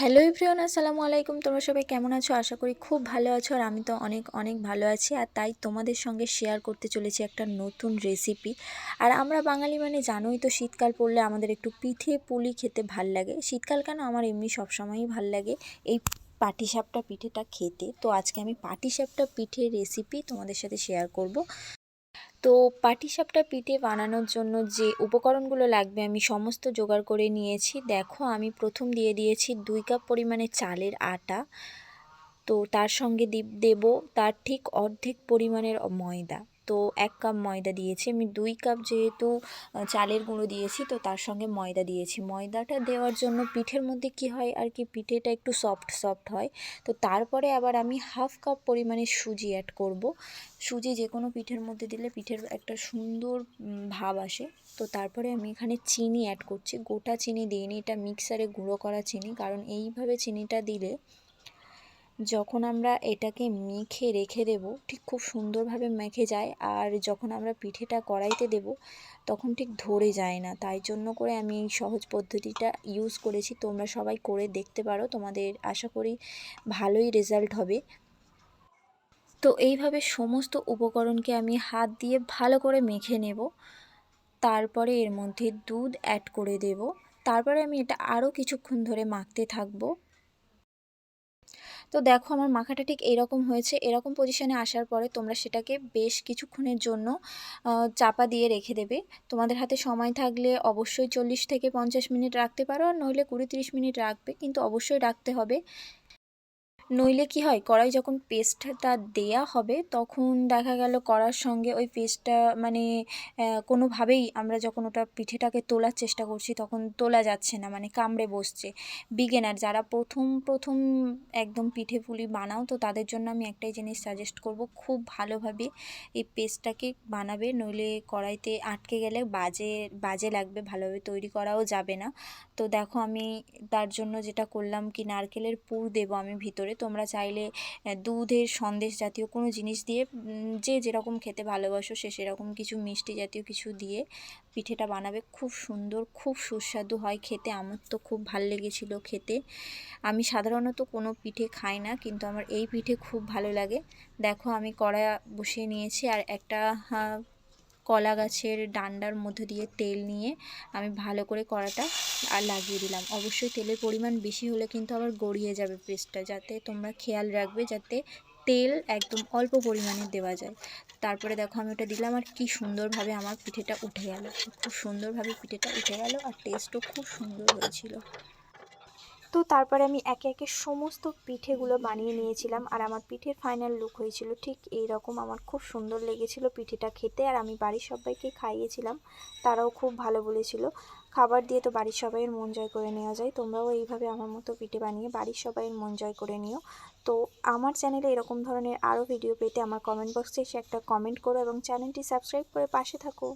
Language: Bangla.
হ্যালো এভরিওয়ান আসসালামু আলাইকুম। তোমরা সবাই কেমন আছো? আশা করি খুব ভালো আছো আর আমি তো অনেক অনেক ভালো আছি। আর তাই তোমাদের সঙ্গে শেয়ার করতে চলেছি একটা নতুন রেসিপি আর আমরা বাঙালি মানে জানোই তো শীতকাল পড়লে আমাদের একটু পিঠে পুলি খেতে ভালো লাগে। শীতকাল কেন? আমার এমনি সবসময়ই ভালো লাগে এই পাটিসাপটা পিঠেটা খেতে। তো আজকে আমি পাটিসাপটা পিঠের রেসিপি তোমাদের সাথে শেয়ার করব। তো পাটিসাপটা পিঠে বানানোর জন্য যে উপকরণগুলো লাগবে আমি সমস্ত জোগাড় করে নিয়েছি। দেখো, আমি প্রথম দিয়ে দিয়েছি দুই কাপ পরিমাণে চালের আটা। তো তার সঙ্গে দেব, তার ঠিক অর্ধেক পরিমাণের ময়দা। তো এক কাপ ময়দা দিয়েছি। আমি দুই কাপ যেহেতু চালের গুঁড়ো দিয়েছি, তো তার সঙ্গে ময়দা দিয়েছি। ময়দাটা দেওয়ার জন্য পিঠের মধ্যে কি হয় আর কি, পিঠেটা একটু সফট সফট হয়। তো তারপরে আবার আমি হাফ কাপ পরিমাণে সুজি অ্যাড করব। সুজি যে কোনো পিঠের মধ্যে দিলে পিঠের একটা সুন্দর ভাব আসে। তো তারপরে আমি এখানে চিনি অ্যাড করছি। গোটা চিনি দিইনি, এটা মিক্সারে গুঁড়ো করা চিনি। কারণ এইভাবে চিনিটা দিলে যখন আমরা এটাকে মেখে রেখে দেব, ঠিক খুব সুন্দরভাবে মেখে যায়, আর যখন আমরা পিঠেটা কড়াইতে দেব, তখন ঠিক ধরে যায় না। তাই জন্য করে আমি এই সহজ পদ্ধতিটা ইউজ করেছি। তোমরা সবাই করে দেখতে পারো। তোমাদের আশা করি ভালোই রেজাল্ট হবে। তো এইভাবে সমস্ত উপকরণকে আমি হাত দিয়ে ভালো করে মেখে নেব। তারপরে এর মধ্যে দুধ অ্যাড করে দেব। তারপরে আমি এটা আরও কিছুক্ষণ ধরে মাখতে থাকব। তো দেখো আমার মাখাটা ঠিক এরকম হয়েছে। এরকম পজিশানে আসার পরে তোমরা সেটাকে বেশ কিছুক্ষণের জন্য চাপা দিয়ে রেখে দেবে। তোমাদের হাতে সময় থাকলে অবশ্যই চল্লিশ থেকে পঞ্চাশ মিনিট রাখতে পারো আর নইলে কুড়ি তিরিশ মিনিট রাখবে। কিন্তু অবশ্যই রাখতে হবে। নইলে কি হয়, কড়াই যখন পেস্টটা দেয়া হবে, তখন দেখা গেল কড়ার সঙ্গে ওই পেস্টটা মানে কোনোভাবেই আমরা যখন ওটা পিঠেটাকে তোলার চেষ্টা করছি, তখন তোলা যাচ্ছে না মানে কামড়ে বসছে। বিগেনার যারা প্রথম প্রথম একদম পিঠে পুলি বানাও, তো তাদের জন্য আমি একটাই জিনিস সাজেস্ট করব, খুব ভালোভাবে এই পেস্টটাকে বানাবে, নইলে কড়াইতে আটকে গেলে বাজে বাজে লাগবে, ভালোভাবে তৈরি করাও যাবে না। তো দেখো আমি তার জন্য যেটা করলাম, কি নারকেলের পুর দেবো আমি ভিতরে তোমরা চাইলে দুধের সন্দেশ জাতীয় কোনো জিনিস দিয়ে যে যেরকম খেতে ভালোবাসো সে সেরকম কিছু মিষ্টি জাতীয় কিছু দিয়ে পিঠেটা বানাবে। খুব সুন্দর, খুব সুস্বাদু হয় খেতে। আমার তো খুব ভালো লেগেছিলো খেতে। আমি সাধারণত কোনো পিঠে খাই না, কিন্তু আমার এই পিঠে খুব ভালো লাগে। দেখো আমি কড়া বসিয়ে নিয়েছি আর একটা কলা গাছের ডান্ডার মধ্যে দিয়ে তেল নিয়ে আমি ভালো করে কড়াটা আর লাগিয়ে দিলাম। অবশ্যই তেলের পরিমাণ বেশি হলে কিন্তু আবার গড়িয়ে যাবে পেস্টটা যাতে তোমরা খেয়াল রাখবে যাতে তেল একদম অল্প পরিমাণে দেওয়া যায়। তারপরে দেখো আমি ওটা দিলাম আর কি সুন্দরভাবে আমার পিঠেটা উঠে গেল। খুব সুন্দরভাবে পিঠেটা উঠে গেল আর টেস্টও খুব সুন্দর হয়েছিল। তো তারপরে আমি একে একে সমস্ত পিঠেগুলো বানিয়ে নিয়েছিলাম আর আমার পিঠের ফাইনাল লুক হয়েছিল ঠিক এই রকম আমার খুব সুন্দর লেগেছিল পিঠেটা খেতে আর আমি বাড়ির সবাইকে খাইয়েছিলাম, তারাও খুব ভালো বলেছিল। খাবার দিয়ে তো বাড়ির সবাইয়ের মন জয় করে নেওয়া যায়, তোমরাও এইভাবে আমার মতো পিঠে বানিয়ে বাড়ির সবাইয়ের মন জয় করে নিও। তো আমার চ্যানেলে এরকম ধরনের আরও ভিডিও পেতে আমার কমেন্ট বক্সে এসে একটা কমেন্ট করো এবং চ্যানেলটি সাবস্ক্রাইব করে পাশে থাকো।